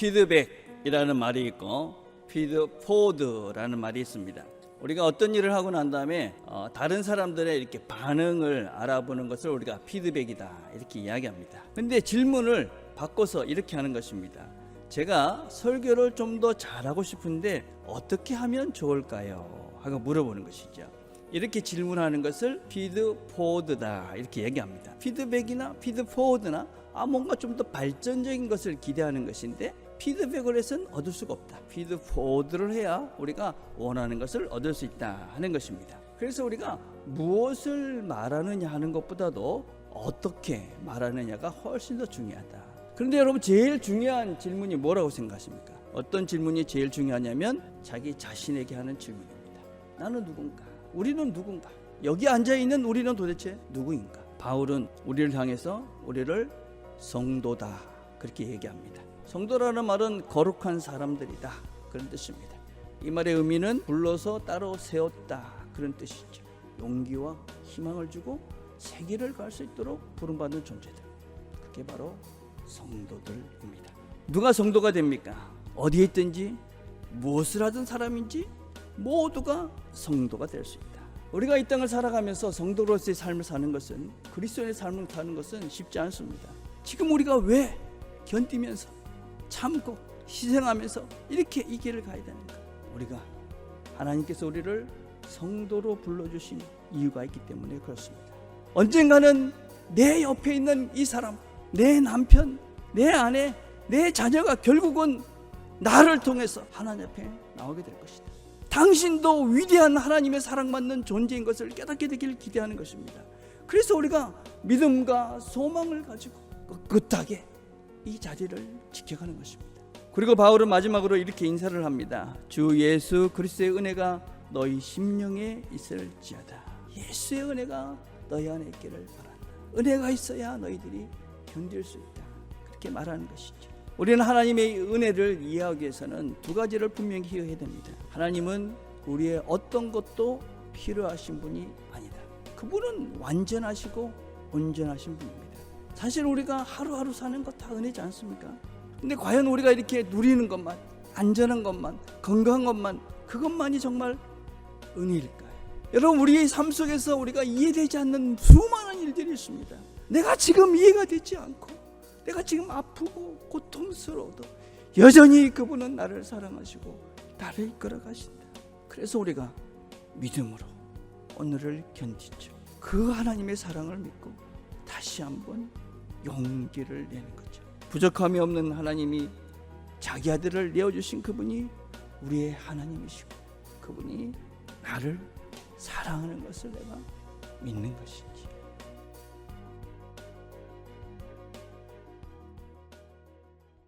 피드백이라는 말이 있고 피드포드라는 말이 있습니다. 우리가 어떤 일을 하고 난 다음에 어, 다른 사람들의 이렇게 반응을 알아보는 것을 우리가 피드백이다 이렇게 이야기합니다. 근데 질문을 바꿔서 이렇게 하는 것입니다. 제가 설교를 좀 더 잘하고 싶은데 어떻게 하면 좋을까요? 하고 물어보는 것이죠. 이렇게 질문하는 것을 피드포드다 이렇게 얘기합니다. 피드백이나 피드포드나 아 뭔가 좀 더 발전적인 것을 기대하는 것인데 피드백을 해서는 얻을 수가 없다. 피드포드를 해야 우리가 원하는 것을 얻을 수 있다 하는 것입니다. 그래서 우리가 무엇을 말하느냐 하는 것보다도 어떻게 말하느냐가 훨씬 더 중요하다. 그런데 여러분 제일 중요한 질문이 뭐라고 생각하십니까? 어떤 질문이 제일 중요하냐면 자기 자신에게 하는 질문입니다. 나는 누군가? 우리는 누군가? 여기 앉아 있는 우리는 도대체 누구인가? 바울은 우리를 향해서 우리를 성도다 그렇게 얘기합니다. 성도라는 말은 거룩한 사람들이다 그런 뜻입니다. 이 말의 의미는 불러서 따로 세웠다 그런 뜻이죠. 용기와 희망을 주고 세계를 갈 수 있도록 부름받는 존재들. 그게 바로 성도들입니다. 누가 성도가 됩니까? 어디에 있든지 무엇을 하든 사람인지 모두가 성도가 될 수 있다. 우리가 이 땅을 살아가면서 성도로서의 삶을 사는 것은 그리스도의 삶을 사는 것은 쉽지 않습니다. 지금 우리가 왜 견디면서 참고 희생하면서 이렇게 이 길을 가야 되는가? 우리가 하나님께서 우리를 성도로 불러주신 이유가 있기 때문에 그렇습니다. 언젠가는 내 옆에 있는 이 사람, 내 남편, 내 아내, 내 자녀가 결국은 나를 통해서 하나님 앞에 나오게 될 것이다. 당신도 위대한 하나님의 사랑받는 존재인 것을 깨닫게 되기를 기대하는 것입니다. 그래서 우리가 믿음과 소망을 가지고 꿋꿋하게 이 자리를 지켜가는 것입니다. 그리고 바울은 마지막으로 이렇게 인사를 합니다. 주 예수 그리스도의 은혜가 너희 심령에 있을지어다. 예수의 은혜가 너희 안에 있기를 바란다. 은혜가 있어야 너희들이 견딜 수 있다. 그렇게 말하는 것이죠. 우리는 하나님의 은혜를 이해하기 위해서는 두 가지를 분명히 해야 됩니다. 하나님은 우리의 어떤 것도 필요하신 분이 아니다. 그분은 완전하시고 온전하신 분입니다. 사실 우리가 하루하루 사는 것 다 은혜지 않습니까? 근데 과연 우리가 이렇게 누리는 것만, 안전한 것만, 건강한 것만, 그것만이 정말 은혜일까요? 여러분, 우리의 삶 속에서 우리가 이해되지 않는 수많은 일들이 있습니다. 내가 지금 이해가 되지 않고, 내가 지금 아프고 고통스러워도 여전히 그분은 나를 사랑하시고 나를 이끌어 가신다. 그래서 우리가 믿음으로 오늘을 견디죠. 그 하나님의 사랑을 믿고 다시 한번 용기를 내는 거죠. 부족함이 없는 하나님이 자기 아들을 내어주신 그분이 우리의 하나님이시고 그분이 나를 사랑하는 것을 내가 믿는 것이지.